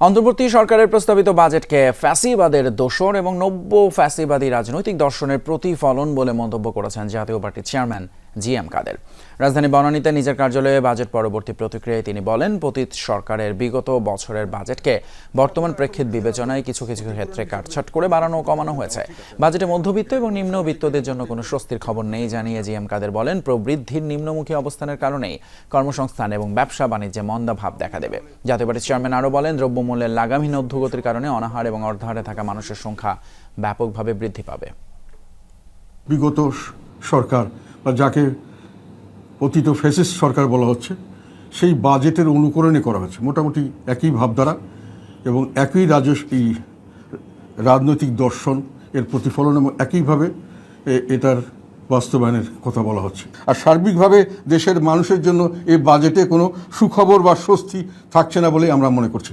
অন্তর্বর্তী সরকারের প্রস্তাবিত বাজেটকে ফ্যাসিবাদের দোষর এবং নব্য ফ্যাসিবাদী রাজনৈতিক দর্শনের প্রতিফলন বলে মন্তব্য করেছেন জাতীয় পার্টির চেয়ারম্যান জি এম কাদের। রাজধানী বনানীতে নিজের কার্যালয়ে বাজেট পরবর্তী প্রতিক্রিয়ায় তিনি বলেন, পতীত সরকারের বিগত বছরের বাজেটকে বর্তমান প্রেক্ষিত বিবেচনায় কিছু কিছু ক্ষেত্রে কাটছাট করে বাড়ানো কমানো হয়েছে। বাজেটে মধ্যবিত্ত এবং নিম্নবিত্তদের জন্য কোনো স্বস্তির খবর নেই জানিয়ে জি এম কাদের বলেন, প্রবৃদ্ধির নিম্নমুখী অবস্থানের কারণেই কর্মসংস্থান এবং ব্যবসা বাণিজ্যে মন্দাভাব দেখা দেবে। জাতীয় পার্টির চেয়ারম্যান আরও বলেন, দ্রব্যমূল্যের লাগামহীন অধ্যগতির কারণে অনাহার এবং অর্ধাহারে থাকা মানুষের সংখ্যা ব্যাপকভাবে বৃদ্ধি পাবে। বিগত সরকার বা যাকে পতিত ফেসিস সরকার বলা হচ্ছে, সেই বাজেটের অনুকরণে করা হচ্ছে মোটামুটি একই ভাবধারা এবং একই রাজস্ব এই রাজনৈতিক দর্শন এর প্রতিফলন এবং একইভাবে এটার বাস্তবায়নের কথা বলা হচ্ছে। আর সার্বিকভাবে দেশের মানুষের জন্য এই বাজেটে কোনো সুখবর বা স্বস্তি থাকছে না বলেই আমরা মনে করছি।